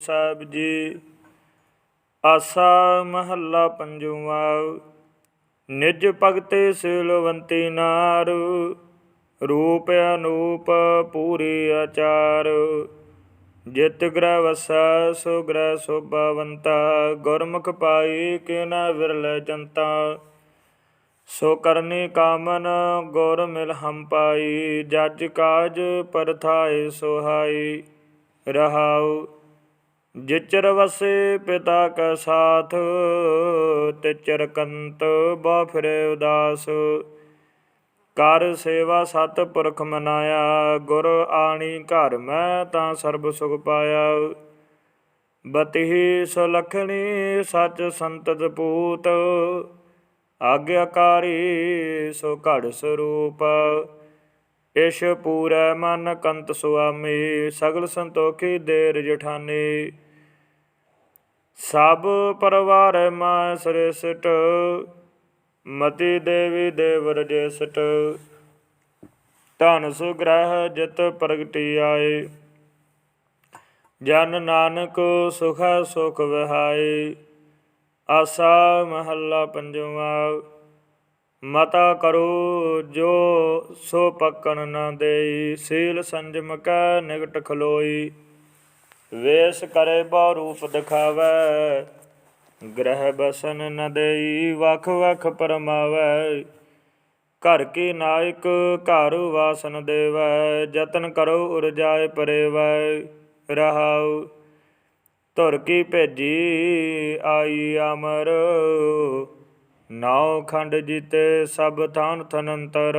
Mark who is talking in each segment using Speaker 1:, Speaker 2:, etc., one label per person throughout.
Speaker 1: ਸਾਹਿਬ ਜੀ, ਆਸਾ ਮਹੱਲਾ ਪੰਜਵਾ, ਨਿਜ ਭਗਤੇ ਸਿਲਵੰਤੀ ਨਾਰ, ਰੂਪ ਅਨੂਪ ਪੂਰੀ ਆਚਾਰ। ਜਿਤ ਗ੍ਰਹਿ ਵਸੈ, ਸੋ ਗ੍ਰਹਿ ਸੋਭਾਵੰਤਾ, ਗੁਰਮੁਖ ਪਾਈ ਕਿਨਾ ਵਿਰਲੇ ਜੰਤਾ ਸੋ ਕਰਨੀ ਕਾਮਨ, ਗੁਰ ਮਿਲ ਹਮ ਪਾਈ, ਜਜ ਕਾਜ ਪਰਥਾਏ ਸੁਹਾਈ ਰਹਾਉ ਜਿਚਰ ਵਸੇ ਪਿਤਾ ਕਾ ਸਾਥ, ਤਿਚਰ ਕੰਤ ਬਾ ਫਿਰੇ ਉਦਾਸ। ਕਰ ਸੇਵਾ ਸਤ ਪੁਰਖ ਮਨਾਇਆ, ਗੁਰ ਆਣੀ ਘਰ ਮੈਂ ਤਾਂ ਸਰਬ ਸੁਖ ਪਾਇਆ। ਬਤਿ ਸੁਲਖਣੀ ਸਚ ਸੰਤਤ ਪੂਤ ਆਗਿਆਕਾਰੀ ਸੋ ਘੜ ਸਰੂਪ। ਇਸ਼ ਪੂਰੈ ਮਨ ਕੰਤ ਸੁਆਮੀ, ਸਗਲ ਸੰਤੋਖੀ ਦੇਰ ਜਠਾਨੀ। ਸਭ ਪਰਵਾਰ ਮਾ ਸ੍ਰਿਸ਼ਟ ਮਤੀ ਦੇਵੀ ਦੇਵਰ ਜੇਸਟ ਧਨ ਸੁਗ੍ਰਹਿ ਜਿਤ ਪ੍ਰਗਟੀ ਆਏ, ਜਨ ਨਾਨਕ ਸੁਖ ਸੁਖ ਵਿਹਾਈ ਆਸਾ ਮਹੱਲਾ ਪੰਜਵਾ, ਮਤਾ ਕਰੋ ਜੋ ਸੋ ਪੱਕਣ ਨਾ ਦੇਈ, ਸੀਲ ਸੰਜਮ ਕੈ ਨਿਕਟ ਖਲੋਈ। ਵੇਸ ਕਰੇ ਬਾ ਰੂਪ ਦਿਖਾਵੈ, ਗ੍ਰਹਿ ਬਸਨ ਨ ਦੇਈ, ਵਖ ਵਖ ਪਰਮਾਵੈ। ਘਰ ਕੀ ਨਾਇਕ, ਘਰ ਵਾਸਨ ਦੇਵੈ ਜਤਨ ਕਰੋ ਉਰਜਾਏ ਪਰੇਵੈ, ਰਹਾਉ। ਧੁਰ ਕੀ ਭੇਜੀ, ਆਈ ਅਮਰ। ਨਾਉ ਖੰਡ ਜੀਤੇ ਸਭ ਥਾਨ ਥਨੰਤਰ।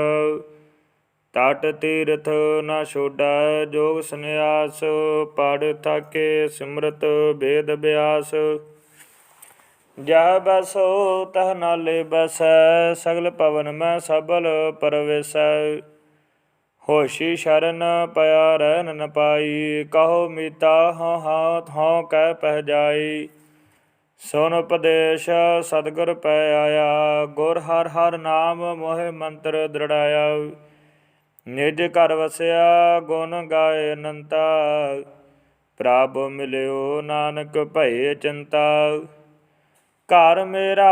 Speaker 1: ਟਟ ਤੀਰਥ ਨਾ ਛੋਡੈ, ਜੋਗ ਸੰਨਿਆਸ ਪੜ ਥਾਕੇ ਸਿਮਰਤ ਵੇਦ ਬਿਆਸ। ਜਹ ਬਸੋ ਤਹ ਨਾਲੇ ਬਸੈ, ਸਗਲ ਪਵਨ ਮੈਂ ਸਬਲ ਪਰਵੇਸੈ। ਹੋਸ਼ੀ ਸ਼ਰਨ ਪਿਆ ਰਹਿਨ ਨ ਪਾਈ ਕਹੋ ਮੀਤਾ ਹਾਂ ਹਾਥ ਹਾਂ ਕਹਿ ਪਹਿ ਜਾਈ। ਸੁਨ ਉਪਦੇਸ਼ ਸਤਿਗੁਰ ਪੈ ਆਇਆ, ਗੁਰ ਹਰ ਹਰ ਨਾਮ ਮੋਹਿ ਮੰਤਰ ਦ੍ਰਿੜਾਇਆ। ਨਿਜ ਘਰ ਵਸਿਆ ਗੁਣ ਗਾਏ ਅਨੰਤਾ, ਪ੍ਰਭ ਮਿਲਿਓ ਨਾਨਕ ਭਏ ਚਿੰਤਾ। ਘਰ ਮੇਰਾ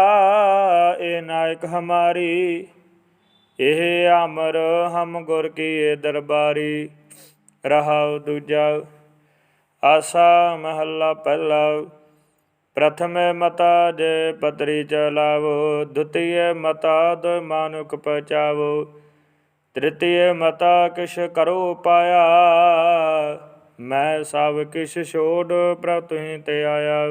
Speaker 1: ਏ ਨਾਇਕ ਹਮਾਰੀ, ਇਹ ਅਮਰ ਹਮ ਗੁਰ ਕੀ ਦਰਬਾਰੀ। ਰਹਾਉ ਦੂਜਾ ਆਸਾ ਮਹੱਲਾ ਪਹਿਲਾ, ਪ੍ਰਥਮੇ ਮਤਾ ਜੇ ਪਤਰੀ ਚਲਾਵੋ ਦੁਤੀਏ ਮਤਾ ਦ ਮਾਨੁਕ ਪਚਾਵੋ ਤ੍ਰਿਤੀਏ ਮਤਾ ਕਿਛ ਕਰੋ ਪਾਇਆ, ਮੈਂ ਸਭ ਕਿਛ ਛੋੜ ਪ੍ਰਭ ਤੁਹੀਂ ਤੇ ਆਇਆ।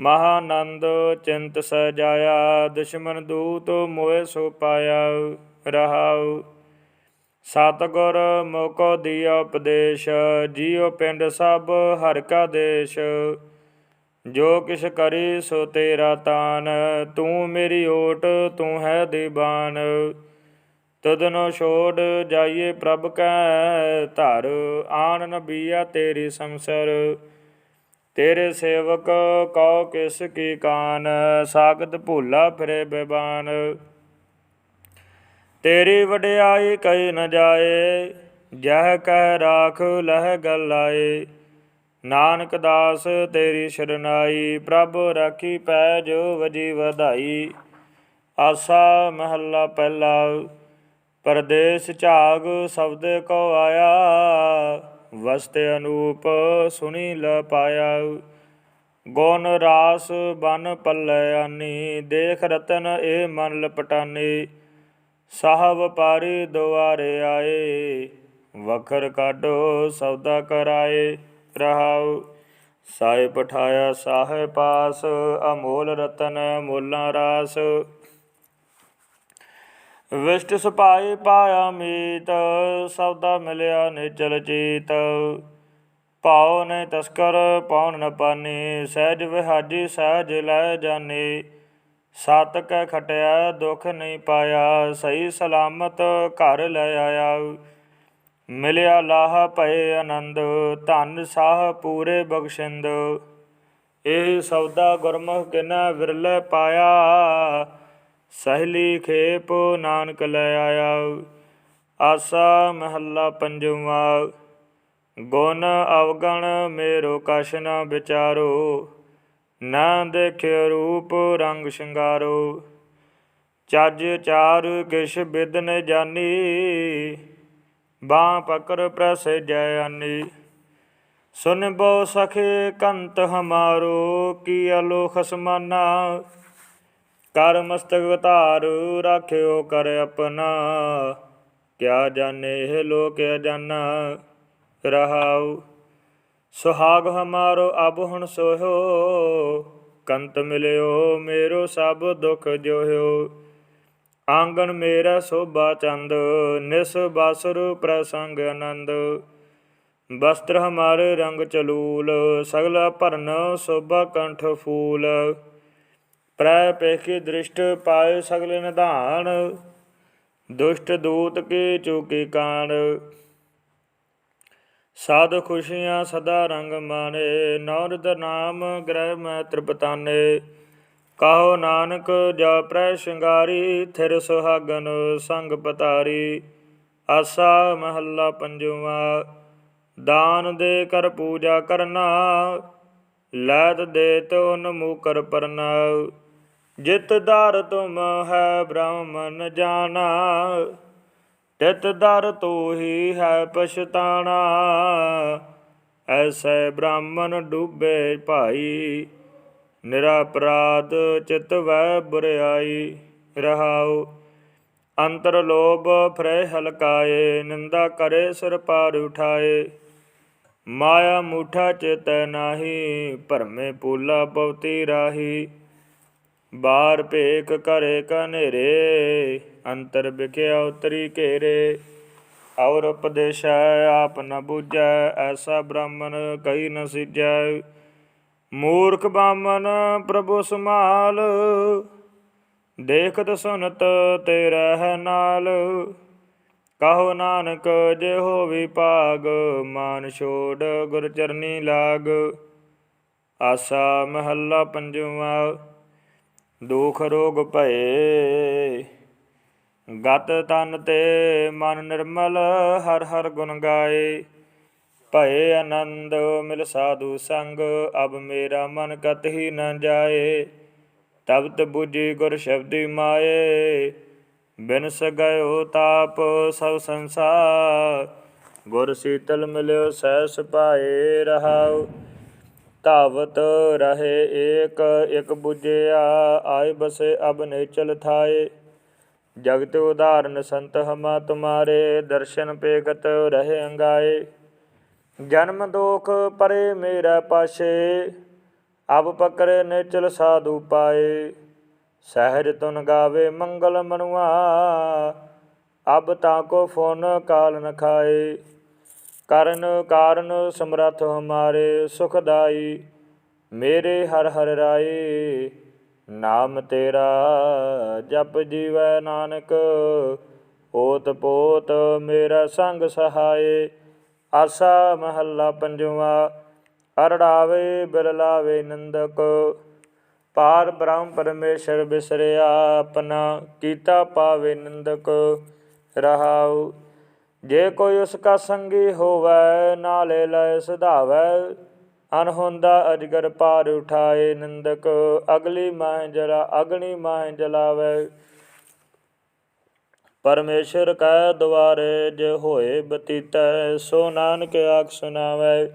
Speaker 1: ਮਹਾਨੰਦ ਚਿੰਤ ਸਜਾਇਆ, ਦੁਸ਼ਮਨ ਦੂਤ ਮੋਏ ਸੋ ਪਾਇਆ, ਰਹਾਉ। ਸਤਗੁਰ ਮੋਕੋ ਦਿਆ ਉਪਦੇਸ਼, ਜੀਉ ਪਿੰਡ ਸਭ ਹਰ ਕਾ ਦੇਸ਼। ਜੋ ਕਿਛ ਕਰੀ ਸੋ ਤੇਰਾ ਤਾਨ, ਤੂੰ ਮੇਰੀ ਓਟ, ਤੂੰ ਹੈ ਦੀਵਾਨ ਤਦਨੋ ਛੋੜ ਜਾਈਏ ਪ੍ਰਭ ਕੈ ਧਰ ਆਣ ਨਬੀਆ ਤੇਰੀ ਸੰਸਰ। ਤੇਰੇ ਸੇਵਕ ਕਉ ਕਿਸ ਕੀ ਕਾਨ, ਸਾਗਤ ਭੂਲਾ ਫਿਰੇ ਬੇਬਾਨ। ਤੇਰੀ ਵਡਿਆਈ ਕਈ ਨ ਜਾਏ, ਜਹ ਕਹਿ ਰਾਖ ਲਹਿ ਗਲ ਆਏ ਨਾਨਕ ਦਾਸ ਤੇਰੀ ਸ਼ਰਨਾਈ, ਪ੍ਰਭ ਰਾਖੀ ਪੈ ਜੋ ਵਜੀ ਵਧਾਈ। ਆਸਾ ਮਹੱਲਾ ਪਹਿਲਾ। ਪਰਦੇਸ ਝਾਗ ਸ਼ਬਦ ਕੋ ਆਇਆ, ਵਸਤ ਅਨੂਪ ਸੁਣੀ ਲ ਪਾਇਆ। ਗੁਣ ਰਾਸ ਬਨ ਪੱਲੇ ਦੇਖ ਰਤਨ ਇਹ ਮਨ ਲਪਟਾਨੀ। ਸਾਹਿਬ ਪਾਰੀ ਦੁਆਰੇ ਆਏ, ਵਖਰ ਕਾਢੋ ਸੌਦਾ ਕਰਾਏ, ਰਹਾਉ। ਸਾਇ ਪਠਾਇਆ ਸਾਹੇ ਪਾਸ, ਅਮੋਲ ਰਤਨ ਮੋਲਾ ਰਾਸ। ਵਿਸ਼ਟ ਸੁਪਾਈ ਪਾਇਆ ਮੀਤ ਸੌਦਾ ਮਿਲਿਆ ਨਿਚਲ ਚੀਤ। ਪਾਉ ਨੇ ਤਸਕਰ, ਪਾਉਣ ਨ ਪਾਨੀ, ਸਹਿਜ ਵਿਹਾਜੀ, ਸਹਿਜ ਲੈ ਜਾਨੀ। ਸਤ ਕੈ ਖਟਿਆ, ਦੁਖ ਨਹੀਂ ਪਾਇਆ, ਸਹੀ ਸਲਾਮਤ ਘਰ ਲੈ ਆਇਆ। ਮਿਲਿਆ ਲਾਹ ਭਏ ਆਨੰਦ, ਧਨ ਸਾਹ ਪੂਰੇ ਬਖਸ਼ਿੰਦ। ਇਹ ਸੌਦਾ ਗੁਰਮੁਖ ਕਿਨਾ ਵਿਰਲੇ ਪਾਇਆ। ਸਹਿਲੀ ਖੇਪ ਨਾਨਕ ਲੈ ਆਇਆ। ਆਸਾ ਮਹੱਲਾ ਪੰਜਵਾ, ਗੁਣ ਅਵਗਣ ਮੇਰੋ ਕਸ਼ਨ ਵਿਚਾਰੋ, ਨਾ ਦੇਖਿਓ ਰੂਪ ਰੰਗ ਸ਼ਿੰਗਾਰੋ। ਚੱਜ ਚਾਰ ਕਿਛ ਬਿਦਨ ਜਾਨੀ, ਬਾਹ ਪਕਰ ਪ੍ਰਸ ਜੈ ਆਨੀ। ਸੁਨ ਬੋ ਸਖੇ ਕੰਤ ਹਮਾਰੋ, ਕੀ ਅਲੋਖ ਖਸਮਾਨਾ ਕਰ ਮਸਤਕ ਧਾਰ ਰਾਖਿਓ ਕਰ ਆਪਣਾ। ਕਿਆ ਜਾਣੇ ਇਹ ਲੋਕ ਅਜਾਨਾ ਰਹਾਉ। ਸੁਹਾਗ ਹਮਾਰੋ ਅਬ ਹੁਣ ਸੋਹੋ ਕੰਤ ਮਿਲਿਓ ਮੇਰੋ ਸਭ ਦੁਖ ਜੋਹਿਓ। ਆਂਗਣ ਮੇਰਾ ਸੋਭਾ ਚੰਦ, ਨਿਸ ਬਾਸੁਰ ਪ੍ਰਸੰਗ ਆਨੰਦ। ਵਸਤਰ ਹਮਾਰੇ ਰੰਗ ਚਲੂਲ, ਸਗਲਾ ਭਰਨ ਸੋਭਾ ਕੰਠ ਫੂਲ। ਪ੍ਰੈ ਪੇਖੀ ਦ੍ਰਿਸ਼ਟ ਪਾਏ ਸਗਲੇ ਨਿਧਾਨ, ਦੁਸ਼ਟ ਦੂਤ ਕੀ ਚੂਕੀ ਕਾਣ। ਸਾਧ ਖੁਸ਼ੀਆਂ ਸਦਾ ਰੰਗ ਮਾਣੇ ਨੌਰਦ ਨਾਮ ਗ੍ਰਹਿ ਮੈਂ ਤ੍ਰਿਪਤਾਨੇ। ਕਾਹੋ ਨਾਨਕ, ਜਾ ਪ੍ਰੈ ਸ਼ਿੰਗਾਰੀ, ਥਿਰ ਸੁਹਾਗਨ ਸੰਗ ਪਤਾਰੀ। ਆਸਾ ਮਹੱਲਾ ਪੰਜਵਾ, ਦਾਨ ਦੇ ਕਰ ਪੂਜਾ ਕਰਨਾ, ਲੈਤ ਦੇ ਤੋ ਨਮੂਕਰ ਪਰਨਾ। ਜਿਤ ਦਰ ਤੁਮ ਹੈ ਬ੍ਰਾਹਮਨ ਜਾਣਾ, ਤਿਤ ਦਰ ਤੋ ਹੀ ਹੈ ਪਛਤਾਣਾ। ਐਸੈ ਬ੍ਰਾਹਮਣ ਡੂਬੇ ਭਾਈ, ਨਿਰਾਪਰਾਧ ਚਿਤ ਵੈ ਬੁਰਿਆਈ। ਰਹਾਉ ਅੰਤਰ ਲੋਭ ਫਰੇ ਹਲਕਾਏ, ਨਿੰਦਾ ਕਰੇ ਸਿਰ ਪਾਰ ਉਠਾਏ। ਮਾਇਆ ਮੂਠਾ ਚੇਤੈ ਨਾਹੀ, ਭਰਮੇ ਪੂਲਾ ਬਹੁਤੀ ਰਾਹੀ। ਬਾਰ ਭੇਕ ਕਰੇ ਕਨੇਰੇ ਅੰਤਰ ਵਿਖਿਆ ਉਤਰੀ ਘੇਰੇ। ਔਰ ਉਪਦੇਸ਼ੈ ਆਪ ਨ ਬੁਝੈ, ਐਸਾ ਬ੍ਰਾਹਮਣ ਕਈ ਨ ਸਿਜੈ ਮੂਰਖ ਬਾਮਨ ਪ੍ਰਭੂ ਸਮਾਲ ਦੇਖਤ ਸੁਨਤ ਤੇ ਰਹਿ ਨਾਲ। ਕਹੋ ਨਾਨਕ, ਜੇ ਹੋਵੀ ਭਾਗ, ਮਾਨ ਛੋੜ ਗੁਰ ਚਰਨੀ ਲਾਗ। ਆਸਾ ਮਹੱਲਾ ਪੰਜਵਾ। ਦੁਖ ਰੋਗ ਭਏ। ਗਤ ਤਨ ਤੇ ਮਨ ਨਿਰਮਲ, ਹਰ ਹਰ ਗੁਣ ਗਾਏ। ਭਏ ਆਨੰਦ, ਮਿਲ ਸਾਧੂ ਸੰਗ, ਅਬ ਮੇਰਾ ਮਨ ਕਤ ਹੀ ਨ ਜਾਏ। ਤਬ ਤ ਗੁਰ ਸ਼ਬਦੀ ਮਾਏ। ਬਿਨਸ ਗਇਓ ਤਾਪ, ਸਭ ਸੰਸਾਰ। ਗੁਰ ਸੀਤਲ ਮਿਲਿਓ ਸਹਿ ਸੁਭਾਏ ਰਹਾਉ। ਧਾਵਤ ਰਹੇ ਏਕ, ਇਕ 부ਜਿਆ ਆਏ ਬਸੇ ਅਬ ਨੇਚਲ ਥਾਏ। ਜਗਤ ਉਦਾਹਰਨ ਸੰਤ ਹਮਾ ਤੁਮਾਰੇ ਦਰਸ਼ਨ ਪੇਗਤ ਰਹੇ ਅੰਗਾਏ। ਜਨਮ ਦੋਖ ਪਰੇ ਮੇਰਾ ਪਾਸ਼ੇ, ਅਬ ਪਕਰੇ ਨੇਚਲ ਸਾਧੂ ਪਾਏ। ਸਹਿਜ ਤੁਨ ਗਾਵੇ ਮੰਗਲ ਮਨੁਆ, ਅਬ ਤਾ ਕੋ ਫੋਨ ਕਾਲ ਨ ਖਾਏ। ਕਰਨ ਕਾਰਨ ਸਮਰੱਥ ਹਮਾਰੇ ਸੁਖਦਾਈ, ਮੇਰੇ ਹਰ ਹਰ ਰਾਏ, ਨਾਮ ਤੇਰਾ ਜਪ ਜੀਵੈ ਨਾਨਕ, ਓਤ ਪੋਤ ਮੇਰਾ ਸੰਗ ਸਹਾਏ, ਆਸਾ ਮਹੱਲਾ ਪੰਜਵਾ, ਅਰੜਾਵੇ ਬਿਰਲਾਵੇ ਨੰਦਕ, ਪਾਰ ਬ੍ਰਹਮ ਪਰਮੇਸ਼ਰ ਬਿਸਰਿਆ, ਆਪਣਾ ਕੀਤਾ ਪਾਵੇ ਨੰਦਕ, ਰਹਾਉ ਜੇ ਕੋਈ ਉਸ ਕਾ ਸੰਗੀ ਹੋਵੇ, ਨਾਲੇ ਲੈ ਸੁਧਾਵੈ। ਅਨਹੋਂਦਾ ਅਜਗਰ ਪਾਰ ਉਠਾਏ ਨਿੰਦਕ, ਅਗਲੀ ਮਾਹ ਜਲਾ, ਅਗਣੀ ਮਾਹ ਜਲਾਵੈ। ਪਰਮੇਸ਼ਰ ਕੈ ਦੁਆਰੇ, ਜੇ ਹੋਏ ਬਤੀਤੈ, ਸੋ ਨਾਨਕ ਆਖ ਸੁਨਾਵੈ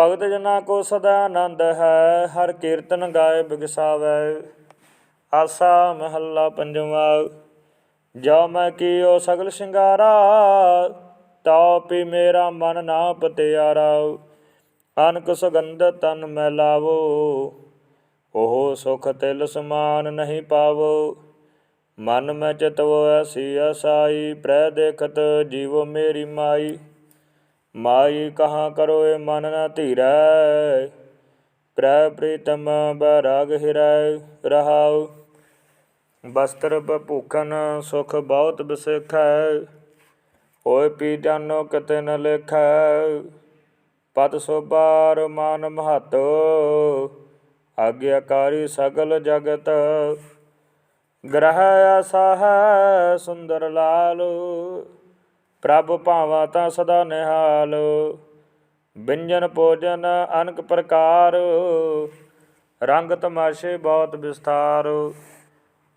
Speaker 1: ਭਗਤ ਜਨਾ ਕੋ ਸਦਾ ਆਨੰਦ ਹੈ, ਹਰ ਕੀਰਤਨ ਗਾਏ ਬਿਗਸਾਵੈ। ਆਸਾ ਮਹੱਲਾ ਪੰਜਵਾਂ। ਜੋ ਮੈਂ ਕੀਓ ਸਗਲ ਸ਼ਿੰਗਾਰਾ ਤਉ ਪੀ ਮੇਰਾ ਮਨ ਨਾ ਪਤਿਆਰਾ ਅਨਕ ਸੁਗੰਧ ਤਨ ਮੈਂ ਲਾਵੋ, ਉਹ ਸੁਖ ਤਿਲ ਸਮਾਨ ਨਹੀਂ ਪਾਵੋ। ਮਨ ਮੈਂ ਚਿਤਵ ਐਸੀ ਅਸਾਈ ਪ੍ਰੈ ਦੇਖਤ ਜੀਵੋ ਮੇਰੀ ਮਾਈ। ਮਾਈ ਕਹਾਂ ਕਰੋ ਏ ਮਨ ਨਾ ਧੀਰੈ ਪ੍ਰੈ ਪ੍ਰੀਤਮ ਬਰਾਗ ਹਿਰੈ ਰਹਾਉ। ਬਸਤਰ ਭੂਖਨ ਸੁਖ ਬਹੁਤ ਬਸਿਖੈ ਹੋਏ ਪੀ ਜਾਨੋ ਕਿਤੇ ਨ ਲੇਖੈ। ਪਤ ਸੋਬਾਰ ਮਾਨ ਮਹਤ, ਆਗਿਆਕਾਰੀ ਸਗਲ ਜਗਤ। ਗ੍ਰਹ ਆਸਾ ਹੈ ਸੁੰਦਰ ਲਾਲ, ਪ੍ਰਭ ਭਾਵਾ ਤਾਂ ਸਦਾ ਨਿਹਾਲ। ਵਿੰਜਨ ਭੋਜਨ ਅਨਕ ਪ੍ਰਕਾਰ, ਰੰਗ ਤਮਾਸ਼ੇ ਬਹੁਤ ਵਿਸਥਾਰ।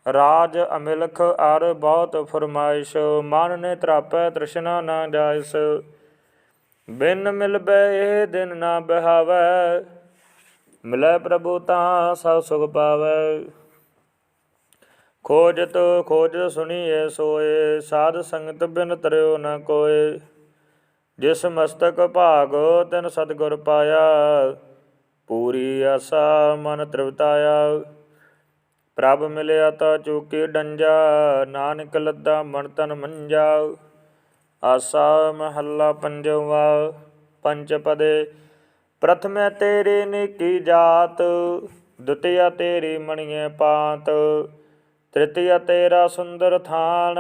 Speaker 1: ਰਾਜ ਅਮਿਲਖ ਅਰ ਬਹੁਤ ਫਰਮਾਇਸ਼, ਮਨ ਨੇ ਤਰਾਪੈ ਤ੍ਰਿਸ਼ਨਾ ਨਾ ਜਾਇਸ। ਬਿਨ ਮਿਲਬੈ ਇਹ ਦਿਨ ਨਾ ਬਹਾਵੈ, ਮਿਲੈ ਪ੍ਰਭੂ ਤਾਂ ਸਭ ਸੁਖ ਪਾਵੈ। ਖੋਜਤ ਖੋਜ ਸੁਣੀਏ ਸੋਏ, ਸਾਧ ਸੰਗਤ ਬਿਨ ਤਰਿਓ ਨ ਕੋਏ। ਜਿਸ ਮਸਤਕ ਭਾਗ ਤਿਨ ਸਤਿਗੁਰ ਪਾਇਆ, ਪੂਰੀ ਆਸਾ ਮਨ ਤ੍ਰਿਵਤਾਇਆ। ਪ੍ਰਭ ਮਿਲਿਆ ਤਾ ਚੂਕੀ ਡੰਜਾ, ਨਾਨਕ ਲੱਦਾ ਮਨ ਤਨ ਮੰਜਾ। ਆਸਾ ਮਹੱਲਾ ਪੰਜਵਾ, ਪੰਜ ਪਦੇ, ਪ੍ਰਥਮੇ ਤੇਰੀ ਨਿੱਕੀ ਜਾਤ, ਦੁਤੀਆ ਤੇਰੀ ਮਣੀਏ ਪਾਤ, ਤ੍ਰਿਤੀਆ ਤੇਰਾ ਸੁੰਦਰ ਥਾਨ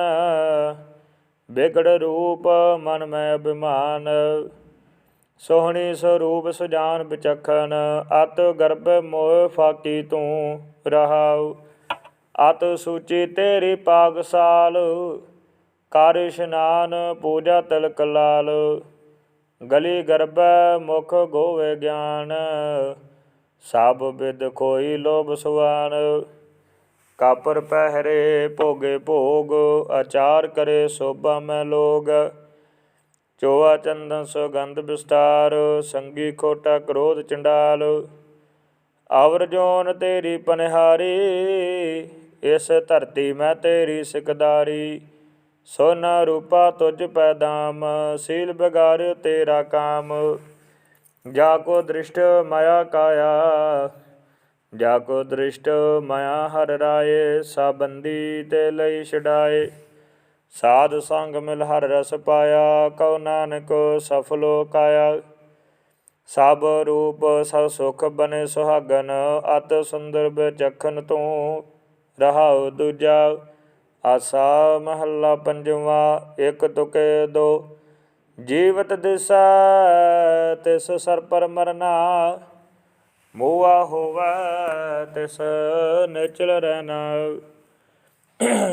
Speaker 1: ਬਿਗੜ ਰੂਪ ਮਨ ਮੈਂ ਅਭਿਮਾਨ। ਸੋਹਣੀ ਸਰੂਪ ਸੁਜਾਨ ਵਿਚਖਨ ਅਤ ਗਰਭ ਮੋਹ ਫਾਕੀ ਤੂੰ ਰਹਾਉ। ਅਤ ਸੂਚੀ ਤੇਰੀ ਪਾਗਸਾਲ ਕਰ ਇਸ਼ਨਾਨ ਪੂਜਾ ਤਿਲਕ ਲਾਲ। ਗਲੀ ਗਰਭ ਮੁਖ ਗੋਵੇ ਗਿਆਨ, ਸਭ ਵਿਦ ਕੋਈ ਲੋਭ ਸੁਆਨ। ਕਾਪਰ ਪਹਿਰੇ ਭੋਗੇ ਭੋਗ, ਆਚਾਰ ਕਰੇ ਸੋਭਾ ਮੈਂ ਲੋਗ। ਚੋਆ ਚੰਦਨ ਸੁਗੰਧ ਵਿਸਤਾਰ, ਸੰਗੀ ਖੋਟਾ ਕ੍ਰੋਧ ਚੰਡਾਲ। ਆਵਰ ਜੋਨ ਤੇਰੀ ਪਨਹਾਰੀ ਇਸ ਧਰਤੀ ਮੈਂ ਤੇਰੀ ਸਿਕਦਾਰੀ, ਸੋਨਾ ਰੂਪਾ ਤੁਝ ਪੈਦਾਮ, ਸੀਲ ਬਗਾਰ ਤੇਰਾ ਕਾਮ। ਜਾ ਕੋ ਦ੍ਰਿਸ਼ਟ ਮਾਇਆ ਕਾਇਆ, ਜਾ ਕੋ ਦ੍ਰਿਸ਼ਟ ਮਾਇਆ ਹਰ ਰਾਏ, ਸਾਬੰਦੀ ਤੇ ਲਈ ਛਡਾਏ। ਸਾਧ ਸੰਗ ਮਿਲ ਹਰ ਰਸ ਪਾਇਆ, ਕਉ ਨਾਨਕ ਸਫਲੋ ਕਾਇਆ। ਸਭ ਰੂਪ ਸਭ ਸੁਖ ਬਨੇ ਸੁਹਾਗਨ, ਅਤ ਸੁੰਦਰ ਬਚਖਨ ਤੂੰ ਰਹਾਉ ਦੂਜਾ, ਆਸਾ ਮਹੱਲਾ ਪੰਜਵਾ, ਇੱਕ ਤੁਕੇ ਦੋ। ਜੀਵਤ ਦਿਸਾ, ਤਿਸ ਸਰ ਪਰ ਮਰਨਾ। ਮੋਆ ਹੋਵੈ, ਤਿਸ ਨਿਚਲ ਰਹਿਣਾ।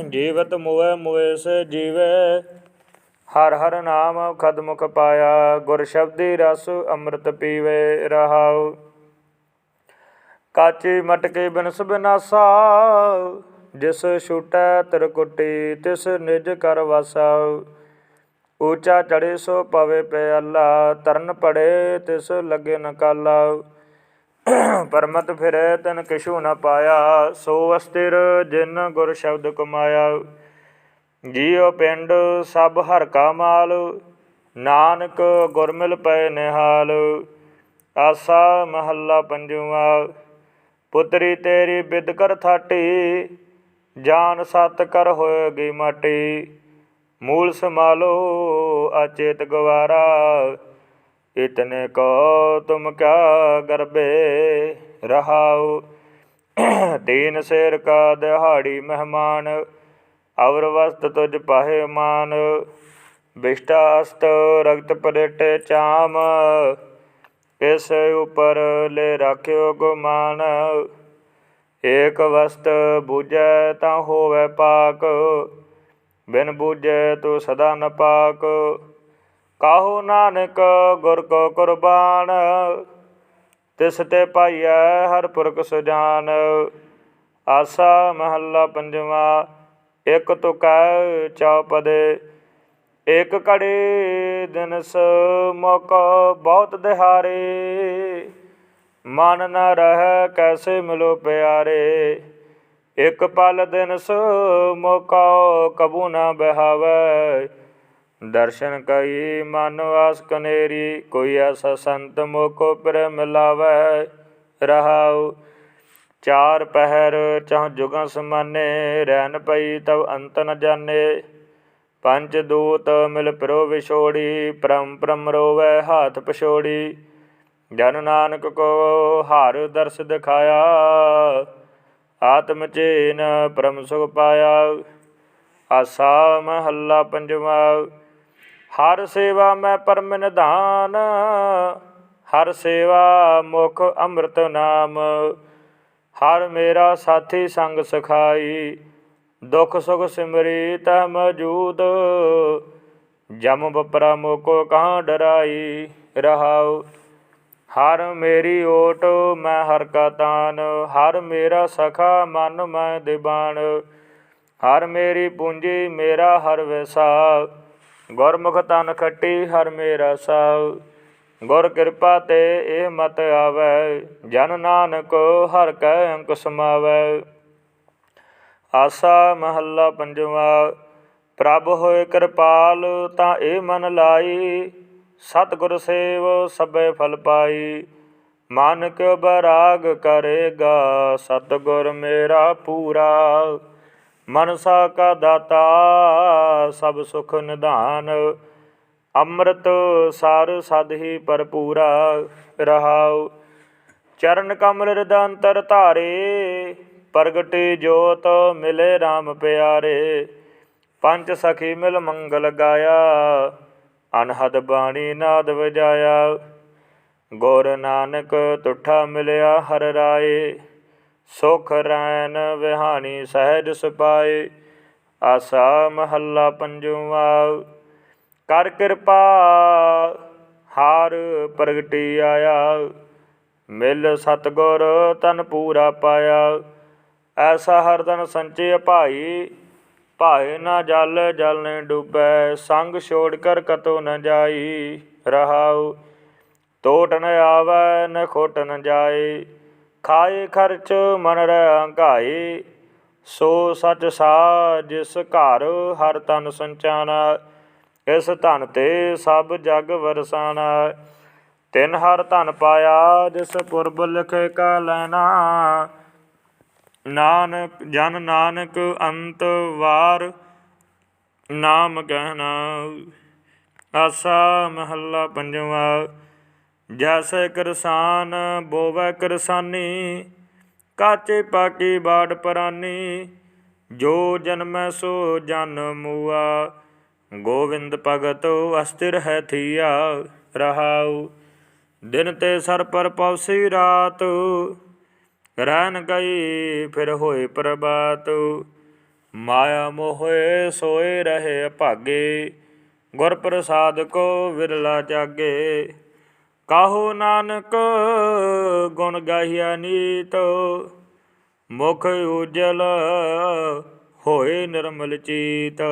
Speaker 1: ਜੀਵਤ ਮੋਏ ਮੋਏ ਸੇ ਜੀਵੇ। ਹਰ ਹਰ ਨਾਮ ਖਦਮੁਖ ਪਾਇਆ, ਗੁਰ ਸ਼ਬਦੀ ਰਸ ਅੰਮ੍ਰਿਤ ਪੀਵੇ, ਰਹਾਉ। ਕਾਚੀ ਮਟਕੇ ਬਿਨਸ ਬਿਨਾਸਾ ਜਿਸ ਛੂਟੈ ਤਿਰਕੁਟੀ ਤਿਸ ਨਿਜ ਕਰ ਵਾਸਾ। ਊਚਾ ਚੜੇ ਸੋ ਪਵੇ ਪਿਆਲਾ ਤਰਨ ਪੜੇ ਤਿਸ ਲਗੇ ਨ ਪਰਮਤ ਫਿਰੇ ਤਨ ਕਿਛੂ ਨ ਪਾਇਆ, ਸੋ ਅਸਥਿਰ ਜਿਨ ਗੁਰ ਸ਼ਬਦ ਕਮਾਇਆ। ਜੀਉ ਪਿੰਡ ਸਭ ਹਰ ਕਾ ਮਾਲ, ਨਾਨਕ ਗੁਰਮਿਲ ਪਏ ਨਿਹਾਲ। ਆਸਾ ਮਹੱਲਾ ਪੰਜਵਾ ਪੁੱਤਰੀ ਤੇਰੀ ਬਿਦ ਕਰ ਥਾਟੀ, ਜਾਨ ਸਤ ਕਰ ਹੋਏਗੀ ਮਾਟੀ। ਮੂਲ ਸਮਾਲੋ ਅਚੇਤ ਗਵਾਰਾ ਇਤਨੇ ਕੋ ਤੁਮ ਕਿਆ ਗਰਬੇ ਰਹਾਉ। ਦੀਨ ਸੇਰ ਕਾ ਦਿਹਾੜੀ ਮਹਿਮਾਨ, ਅਵਰ ਵਸਤ ਤੁਝ ਪਾਹੇ ਮਾਨ। ਬਿਸ਼ਟਾ ਰਗਤ ਪਲੇਟੇ ਚਾਮ ਇਸ ਉਪਰ ਲੈ ਰਾਖਿਓ ਗੁਮਾਨ। ਏਕ ਵਸਤ ਬੂਝੈ ਤਾਂ ਹੋਵੇ ਪਾਕ, ਬਿਨ ਬੂਝੈ ਤੂੰ ਸਦਾ ਨ ਪਾਕ। ਕਾਹੋ ਨਾਨਕ ਗੁਰ ਕੋ ਕੁਰਬਾਨ, ਤਿਸ ਤੇ ਪਾਈਐ ਹਰ ਪੁਰਖ ਸੁਜਾਨ। ਆਸਾ ਮਹੱਲਾ ਪੰਜਵਾ, ਇਕ ਤੁਕੈ ਚੌਪਦੇ ਇਕ ਘੜੀ ਦਿਨਸ ਮੁਕ ਬਹੁਤ ਦਿਹਾਰੇ। ਮਨ ਨ ਰਹਿ ਕੈਸੇ ਮਿਲੋ ਪਿਆਰੇ। ਇਕ ਪਲ ਦਿਨਸ ਮੁਕਾ ਕਬੂ ਨਾ ਬਹਾਵੈ। ਦਰਸ਼ਨ ਕਈ ਮਨ ਵਾਸ ਕਨੇਰੀ, ਕੋਈ ਐਸਾ ਸੰਤ ਮੋਕੋ ਪਰ ਮਿਲਾਵੈ। ਰਹਾਉ, ਚਾਰ ਪਹਿਰ ਚਾਹ ਜੁਗਾਂ ਸਮਾਨੇ ਰਹਿਨ ਪਈ ਤਬ ਅੰਤ ਨ ਜਾਣੇ ਪੰਜ ਦੂਤ ਮਿਲ ਪਰੋ ਵਿਛੋੜੀ ਪਰਮ ਪਰਮ ਰੋਵੈ ਹਾਥ ਪਛੋੜੀ। ਜਨ ਨਾਨਕ ਕੋ ਹਰ ਦਰਸ ਦਿਖਾਇਆ, ਆਤਮ ਚੇਨ ਪਰਮ ਸੁਖ ਪਾਇਆ। ਆਸਾ ਮਹੱਲਾ ਪੰਜਵਾ, ਹਰ ਸੇਵਾ ਮੈਂ ਪਰਮ ਨਿਧਾਨ, ਹਰ ਸੇਵਾ ਮੁਖ ਅੰਮ੍ਰਿਤ ਨਾਮ। ਹਰ ਮੇਰਾ ਸਾਥੀ ਸੰਗ ਸਖਾਈ ਦੁਖ ਸੁਖ ਸਿਮਰੀ ਤਹ ਮੌਜੂਦ, ਜਮ ਬਪਰਾ ਮੋਕੋ ਕਹਾਂ ਡਰਾਈ ਰਹਾਉ। ਹਰ ਮੇਰੀ ਓਟ ਮੈਂ ਹਰ ਕਾ ਤਾਨ, ਹਰ ਮੇਰਾ ਸਖਾ ਮਨ ਮੈਂ ਦੀਵਾਨ ਹਰ ਮੇਰੀ ਪੂੰਜੀ ਮੇਰਾ ਹਰ ਵਿਸਾ, ਗੁਰਮੁਖ ਤਨ ਖੱਟੀ ਹਰ ਮੇਰਾ ਸਾਉ। ਗੁਰ ਕਿਰਪਾ ਤੇ ਇਹ ਮਤ ਆਵੈ, ਜਨ ਨਾਨਕ ਹਰ ਕੈ ਅੰਕ ਸਮਾਵੈ। ਆਸਾ ਮਹੱਲਾ ਪੰਜਵਾ, ਪ੍ਰਭ ਹੋਏ ਕਿਰਪਾਲ ਤਾਂ ਇਹ ਮਨ ਲਾਈ, ਸਤਿਗੁਰ ਸੇਵ ਸਭੇ ਫਲ ਪਾਈ। ਮਨ ਕਿਉ ਬਰਾਗ ਕਰੇਗਾ, ਸਤਿਗੁਰ ਮੇਰਾ ਪੂਰਾ। ਮਨਸਾ ਕਾ ਦਾਤਾ, ਸਭ ਸੁਖ ਨਿਧਾਨ। ਅੰਮ੍ਰਿਤ ਸਾਰ ਸਦ ਹੀ ਭਰਪੂਰਾ ਰਹਾਉ। ਚਰਨ ਕਮਲ ਹਿਰਦੰਤਰ ਧਾਰੇ ਪ੍ਰਗਟੇ ਜੋਤ ਮਿਲੇ RAM ਪਿਆਰੇ। ਪੰਜ ਸਖੀ ਮਿਲ ਮੰਗਲ ਗਾਇਆ। ਅਨਹਦ ਬਾਣੀ ਨਾਦ ਵਜਾਇਆ। ਗੁਰ ਨਾਨਕ ਤੁਠਾ ਮਿਲਿਆ ਹਰ ਰਾਏ। ਸੁਖ ਰੈਨ ਵਿਹਾਣੀ ਸਹਿਜ ਸੁਪਾਏ। ਆਸਾ ਮਹੱਲਾ ਪੰਜਵਾ। ਕਰ ਕਿਰਪਾ, ਹਾਰ ਪ੍ਰਗਟੀ ਆਇਆ। ਮਿਲ ਸਤਗੁਰ ਤਨ ਪੂਰਾ ਪਾਇਆ। ਐਸਾ ਹਰਦਨ ਸੰਚੇ ਭਾਈ, ਭਾਏ ਨਾ ਜਲ ਜਲ ਨੇ ਡੁੱਬੈ, ਸੰਗ ਛੋੜ ਕਰ ਕਤੋ ਨ ਜਾਈ, ਰਹਾਉ। ਟੋਟ ਨ ਆਵੈ, ਨ ਖੋਟ ਨ ਜਾਏ। ਖਾਏ ਖਰਚ ਮਨ ਰਹਿ ਹੰਕਾਏ ਸੋ ਸਚ ਸਾ, ਜਿਸ ਘਰ ਹਰ ਤਨ ਸੰਚਾਨਾ, ਇਸ ਧਨ ਤੇ ਸਭ ਜਗ ਵਰਸਾਨਾ। ਤਿਨ ਹਰ ਧਨ ਪਾਇਆ, ਜਿਸ ਪੁਰਬ ਲਿਖੇ ਕਾ ਲੈਣਾ ਨਾਨਕ, ਜਨ ਨਾਨਕ ਅੰਤ ਵਾਰ ਨਾਮ ਕਹਿਣਾ ਆਸਾ ਮਹੱਲਾ ਪੰਜਵਾ, ਜੈਸੇ ਕਿਰਸਾਨ ਬੋਵੈ ਕਿਰਸਾਨੀ, ਕਾਚੇ ਪਾਕੀ ਬਾੜ ਪਰਾਨੀ, ਜੋ ਜਨਮੈ ਸੋ ਜਨ ਮੂਆ। ਗੋਵਿੰਦ ਭਗਤ ਅਸਥਿਰ ਹੈ ਥੀਆ ਰਹਾਉ। ਦਿਨ ਤੇ ਸਰ ਪਰ ਪਉਸੀ ਰਾਤ ਰਹਿਣ ਗਈ, ਫਿਰ ਹੋਏ ਪ੍ਰਭਾਤ। ਮਾਇਆ ਮੋਹੇ ਸੋਏ ਰਹੇ ਭਾਗੇ ਗੁਰ ਪ੍ਰਸਾਦ ਕੋ ਵਿਰਲਾ ਜਾਗੇ। ਕਾਹੋ ਨਾਨਕ ਗੁਣ ਗਾਹਿਆ ਨੀਤ, ਮੁਖ ਉਜਲ ਹੋਏ ਨਿਰਮਲ ਚੀਤ।